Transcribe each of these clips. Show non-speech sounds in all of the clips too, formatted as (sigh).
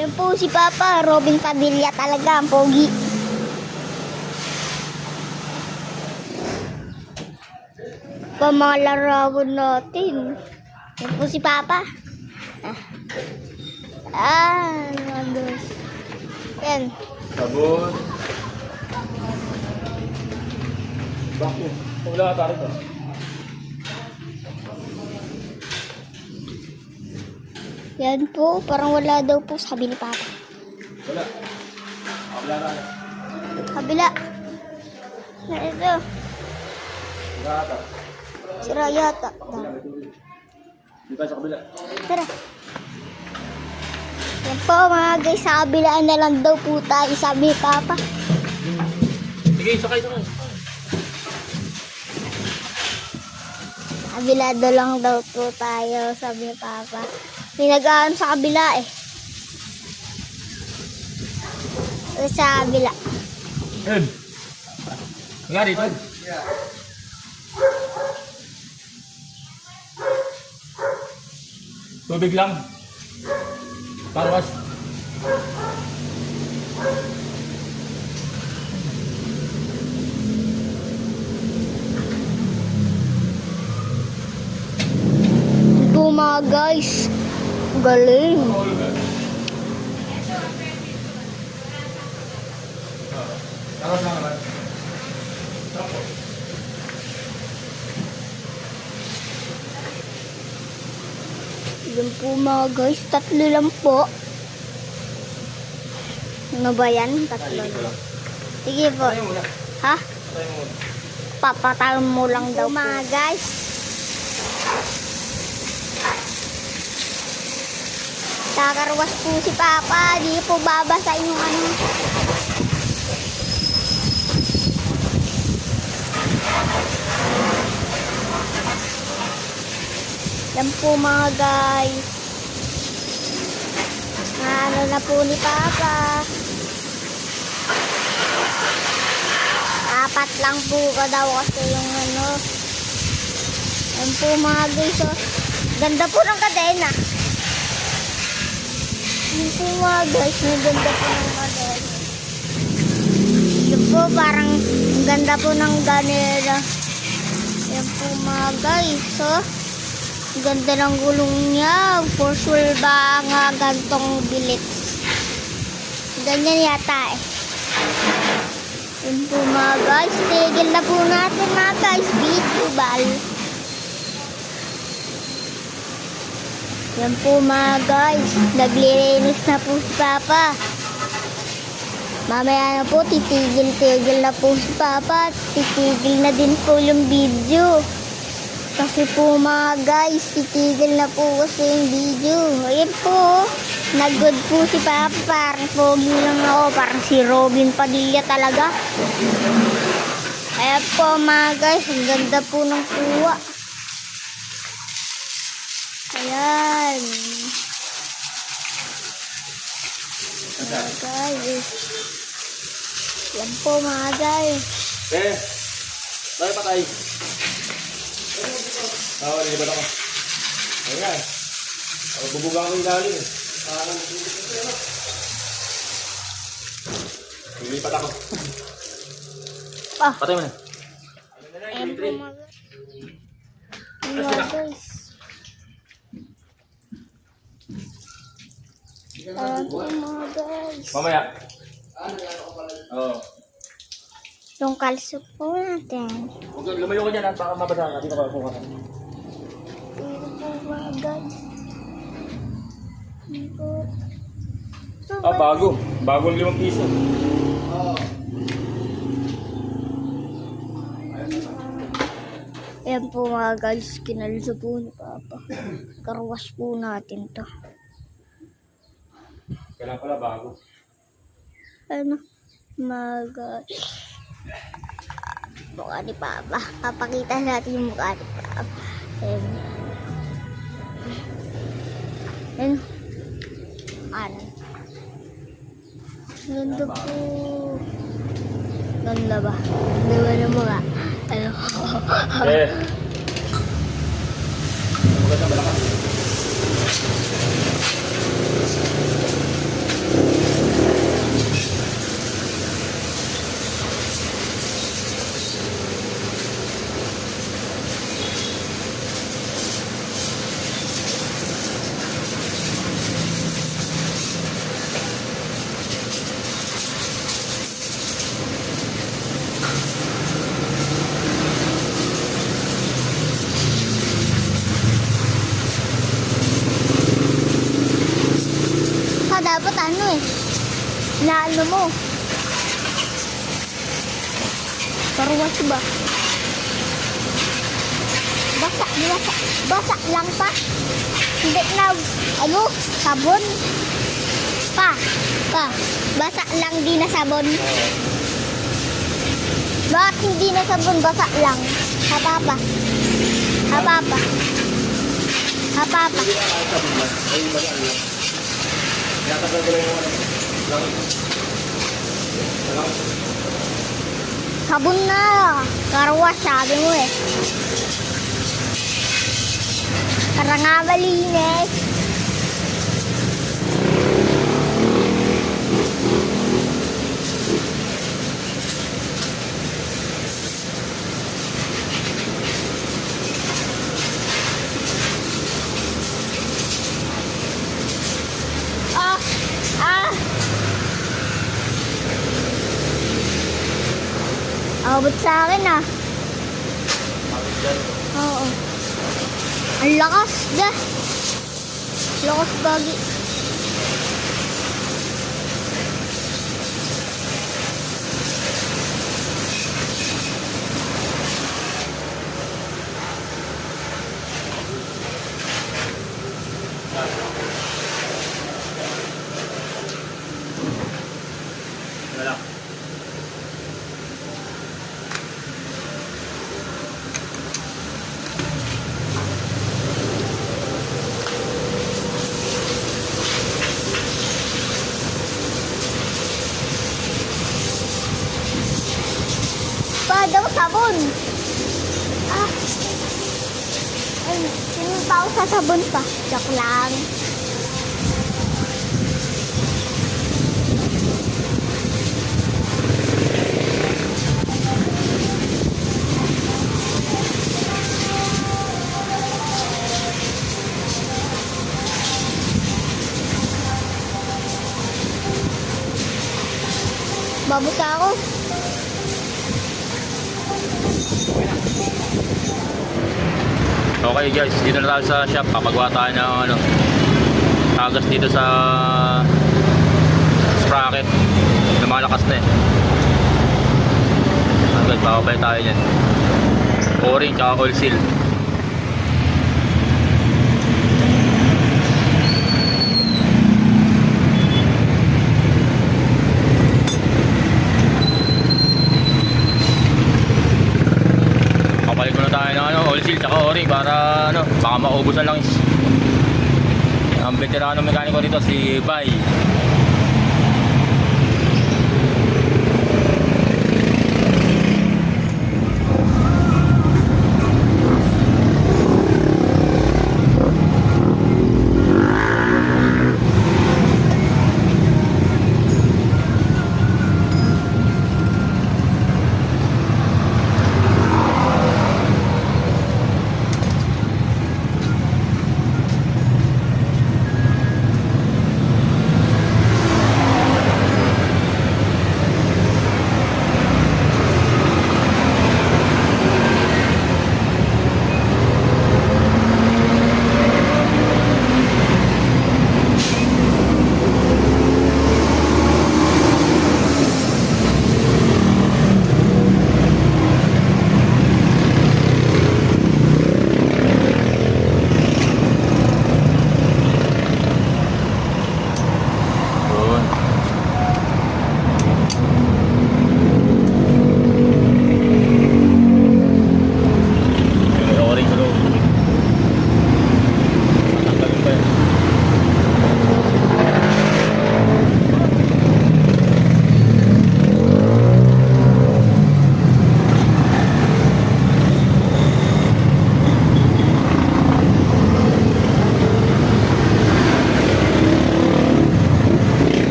Yan po si Papa, Robin Padilla talaga, ang pogi. Pamalarawan natin. Yan po si Papa. Ah, ah nandun. Yan. Sabon. Bakit? Wala ka tayo. Yan po, parang wala daw po sabi ni Papa. Wala. Wala na. Kabila. Na ito, Wala ata. sira yata. Dito sa kabila. Tara. Yan po mga guys, sa kabilaan na lang daw po tayo, sabi ni Papa. Sige, sakay, sakay. Kabilado lang daw po tayo, sabi ni Papa. Pinagaan sa kabila eh. Sa kabila. Ed. Nga dito. Tubig lang. Tarwas. Ito mga guys. Galing. Yan po mga guys, tatlo lang po. Ano ba yan? Tatlo lang. Sige po. Ha? Papatalon mo lang daw po. Mga guys. Kakarwas po si Papa. Di po babasa yung ano. Yan po mga guys. Ano na po ni Papa. Apat lang po ka daw kasi yung ano. Yan po mga guys. Oh. Ganda po ng kadena. Yan po guys. Ang ganda po ng kadena. Yan po parang ang ganda po ng ganera. Yan po mga guys. Oh. Ang ganda ng gulong niya. For sure ba nga gantong bilit. Ganyan yata eh. Yun po mga guys, tigil na po natin mga guys, video ball. Yan po mga guys. Naglilinis na po si Papa. Mamaya na po, titigil-tigil na po si Papa. Titigil na din po yung video. Kasi po mga guys, titigil na po kasi yung video. Ayan po, nag-good po si Papa. Parang pogi lang ako. Parang si Robin Padilla talaga. Ayan po mga guys, ang ganda po ng kuha. Ayan. Mga guys. Yan po mga guys. Eh, tayo patay. Oo, oh, ako. Ayan. Ako bubuga ko yung ilalim eh. Ah, Lilipat ako. Ah, Patay mo na. ayan po mga guys. Guys. Po. Mamaya. Oo. Yung kalso po natin. Huwag ka- lumayo ka dyan at baka mabasa ka. Dito ka kuha ka. Po mga guys. Po. Ah, bago. Bagong limang piso. Ayan po mga guys, kinalso po ni Papa. Karwas po natin to. Kailan pala bago. Ano? Mga guys. Mukha ni Papa. Papakita natin yung mukha ni Papa. Ayan. Ayan. Ano? Ganda po. Ganda ba? Ganda ba ng mukha? Ano? Eh. Maganda malakas. (laughs) Ha, dapat ano eh. Naano mo. Karwas ba? Basa, basa. Basa lang pa. Hindi na, ano, sabon. Pa, pa. Basa lang, di na sabon. Bakit hindi na sabon, basa lang? Ha, papa? Ha, papa? Tinatagal ko lang yung ano. Lang. Lang. Sabon na. Karwas, sabi mo eh. Para nga. Ah! Ah! Abot sa akin ah. Oo. Ang lakas da. Lakas bagi. Wala. Pa, daw sabon. Ah. Ay, sinunta ako sa sabon pa. Joke lang. Babusa ako. Okay guys, dito na tayo sa shop. Papagawa tayo ng ano, tagas dito sa sprocket. Lumalakas na eh. Agad bababay tayo dyan o-ring tsaka oil seal kapalit muna tayo ng ano, oil o-ring para ano, baka maubos ang langis ang veterano mekaniko dito si Bay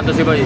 ਕਰਤਾ ਸੀ ਭਾਜੀ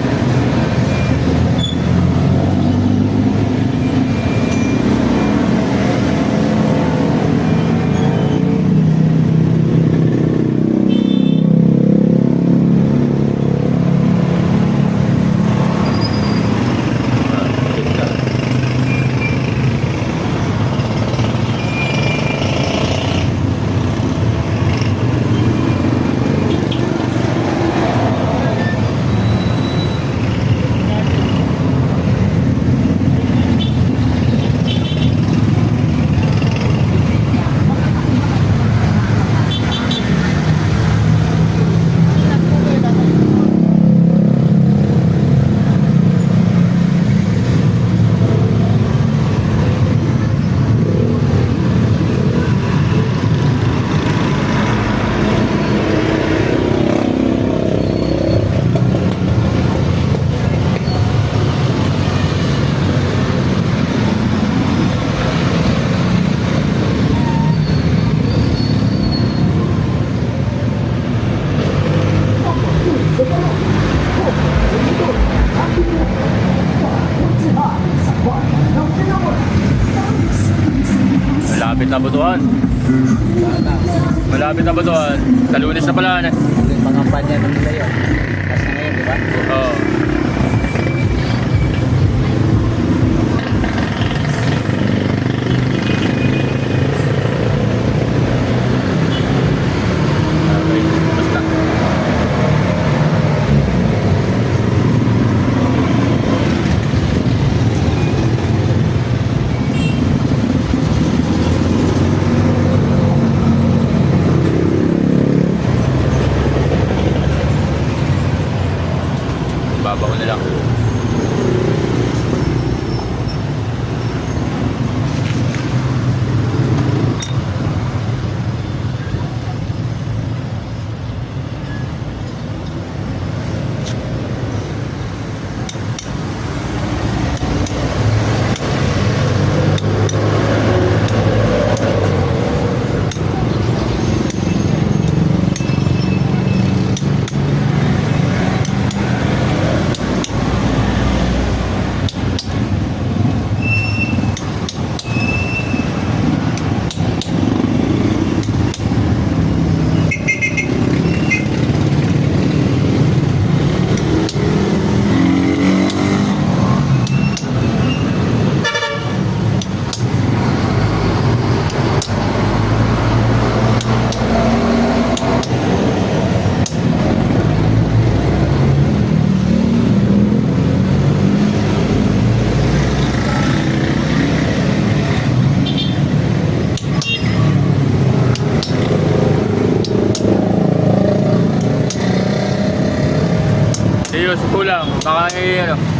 Malapit na butuan. Malapit na butuan. Sa lunes na pala na. Yung mga panya ng nila yun. Kasi ngayon, di ba? Oo. Okay, basta. Tapos kulang. Baka eh,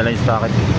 ano. Guys. Okay guys,